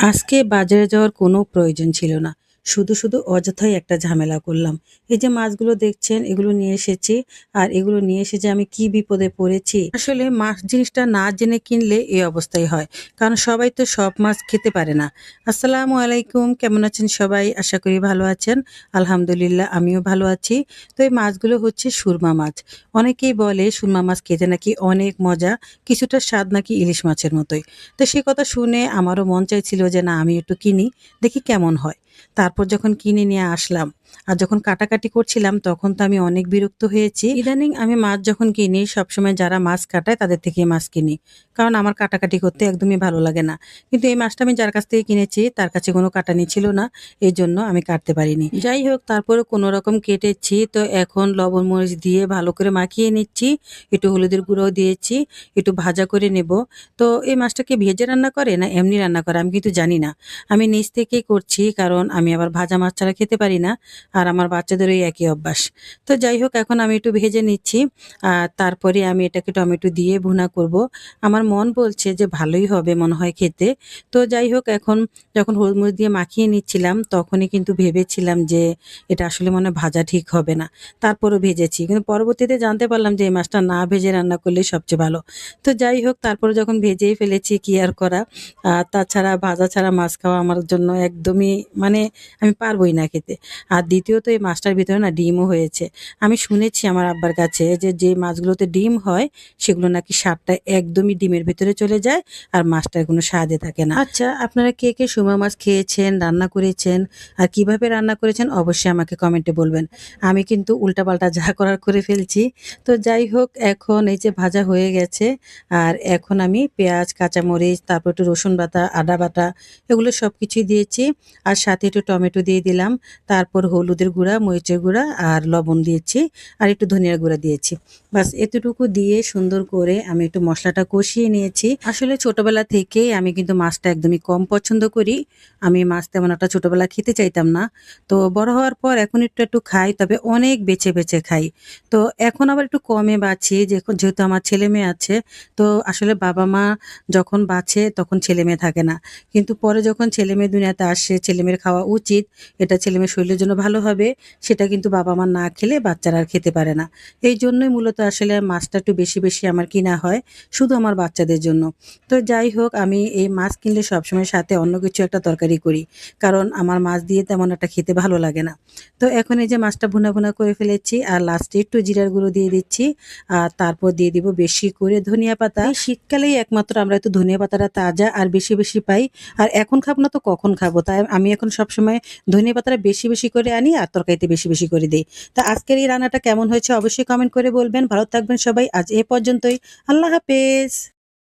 আজকে বাজারে যাওয়ার কোনো প্রয়োজন ছিল না। শুধু, শুধু অযথাই একটা ঝামেলা করলাম। এই যে মাছগুলো দেখছেন এগুলো নিয়ে এসেছি। আর এগুলো নিয়ে এসে যে আমি কি বিপদে পড়েছি। আসলে মাছ জিনিসটা না জেনে কিনলে এই অবস্থাই হয়। কারণ সবাই তো সব মাছ খেতে পারে না। আসসালামু আলাইকুম কেমন আছেন সবাই? আশা করি ভালো আছেন। আলহামদুলিল্লাহ আমিও ভালো আছি। তো এই মাছগুলো হচ্ছে সুরমা মাছ। অনেকেই বলে সুরমা মাছ খেতে নাকি অনেক মজা, কিছুটা স্বাদ নাকি ইলিশ মাছের মতোই। তো সে কথা শুনে আমারও মন চাইছিল যে না আমি একটু কিনি, দেখি কেমন হয়। তারপর যখন কিনে নিয়ে আসলাম আর যখন কাটাকাটি করছিলাম, তখন তো আমি অনেক বিরক্ত হয়েছি। ইদানিং আমি মাছ যখন কিনি, সবসময় যারা মাছ কাটায় তাদের থেকেই মাছ কিনি। কারণ আমার কাটাকাটি করতে একদমই ভালো লাগে না। কিন্তু এই মাছটা আমি যার কাছ থেকে কিনেছি, তার কাছে কোনো কাটানি ছিল না। এজন্য আমি কাটতে পারিনি। যাই হোক তারপরে কোনো রকম কেটেছি। তো এখন লবণ মরিচ দিয়ে ভালো করে মাখিয়ে নিচ্ছি। একটু হলুদের গুঁড়োও দিয়েছি। একটু ভাজা করে নেব। তো এই মাছটা কি ভেজে রান্না করে না এমনি রান্না করে আমি কিন্তু জানি না। আমি নিজ থেকেই করছি, কারণ আমি আবার ভাজা মাছ ছাড়া খেতে পারি না। আর আমার বাচ্চাদেরও একই অভ্যাস। তো যাই হোক, এখন আমি একটু ভেজে নিচ্ছি। আর তারপরে আমি এটাকে টমেটো দিয়ে ভুনা করব। আমার মন বলছে যে ভালোই হবে মনে হয় খেতে। তো যাই হোক, এখন যখন হলুদ মরিচ দিয়ে মাখিয়ে নিচ্ছিলাম, তখনই কিন্তু ভেবেছিলাম যে এটা আসলে মনে ভাজা ঠিক হবে না। তারপরও ভেজেছি। কিন্তু পরবর্তীতে জানতে পারলাম যে এই মাছটা না ভেজে রান্না করলেই সবচেয়ে ভালো। তো যাই হোক, তারপরে যখন ভেজেই ফেলেছি, কি আর করা। তাছাড়া ভাজা ছাড়া মাছ খাওয়া আমার জন্য একদমই মানে আমি পারবই না খেতে। আর দ্বিতীয়ত এই মাছটার ভিতরে না ডিমও হয়েছে। আমি শুনেছি আমার আব্বার কাছে যে, যে মাছগুলোতে ডিম হয় সেগুলো নাকি স্বাদটা একদমই ডিমের ভিতরে চলে যায় আর মাছটার কোনো স্বাদই থাকে না। আচ্ছা আপনারা কে, কে সুরমা মাছ খেয়েছেন, রান্না করেছেন আর কীভাবে রান্না করেছেন অবশ্যই আমাকে কমেন্টে বলবেন। আমি কিন্তু উল্টাপাল্টা যা করার করে ফেলছি। তো যাই হোক এখন এই যে ভাজা হয়ে গেছে আর এখন আমি পেঁয়াজ, কাঁচামরিচ তারপর একটু রসুন বাটা, আদা বাটা এগুলো সবকিছুই দিয়েছি। আর সাথে একটু টমেটো দিয়ে দিলাম। তারপর হলুদের গুঁড়া, মরিচের গুঁড়া আর লবণ দিয়েছি আর একটু ধনিয়ার গুঁড়া দিয়েছি। বাস এতটুকু দিয়ে সুন্দর করে আমি একটু মশলাটা কষিয়ে নিয়েছি। আসলে ছোটবেলা থেকেই আমি কিন্তু মাছটা একদমই কম পছন্দ করি। আমি মাছ তেমন একটা ছোটবেলা খেতে চাইতাম না। তো বড় হওয়ার পর এখন একটু, একটু খাই তবে অনেক বেছে, বেছে খাই। তো এখন আবার একটু কমে বাছি যেহেতু আমার ছেলে মেয়ে আছে। তো আসলে বাবা-মা যখন বাছে তখন ছেলে মেয়ে থাকে না। কিন্তু পরে যখন ছেলে মেয়ে দুনিয়াতে আসে ছেলেমেয়ের খাওয়া উচিত, এটা ছেলেমেয়ের শরীরের জন্য ভালো হবে, সেটা কিন্তু বাবা-মা না খেলে বাচ্চারা আর খেতে পারে না। এই জন্যই মূলত আসলে মাছটা একটু বেশি, বেশি আমার কিনা হয় শুধু আমার বাচ্চাদের জন্য। তো যাই হোক আমি এই মাছ কিনলে সবসময় সাথে অন্য কিছু একটা তরকারি করি। কারণ আমার মাছ দিয়ে তেমন একটা খেতে ভালো লাগে না। তো এখন এই যে মাছটা ভুনা, ভুনা করে ফেলেছি আর লাস্টে একটু জিরার গুঁড়ো দিয়ে দিচ্ছি। আর তারপর দিয়ে দিব বেশি করে ধনিয়া পাতা। শীতকালেই একমাত্র আমরা একটু ধনিয়া পাতাটা তাজা আর বেশি, বেশি পাই। আর এখন খাব না তো কখন খাব? তাই আমি এখন সবসময় ধনে পাতাটা বেশি, বেশি করে আনি আর তরকারিতে বেশি, বেশি করে দিই তা আজকের এই রান্নাটা কেমন হয়েছে অবশ্যই কমেন্ট করে বলবেন। ভালো থাকবেন সবাই। আজ এ পর্যন্তই। আল্লাহ হাফেজ।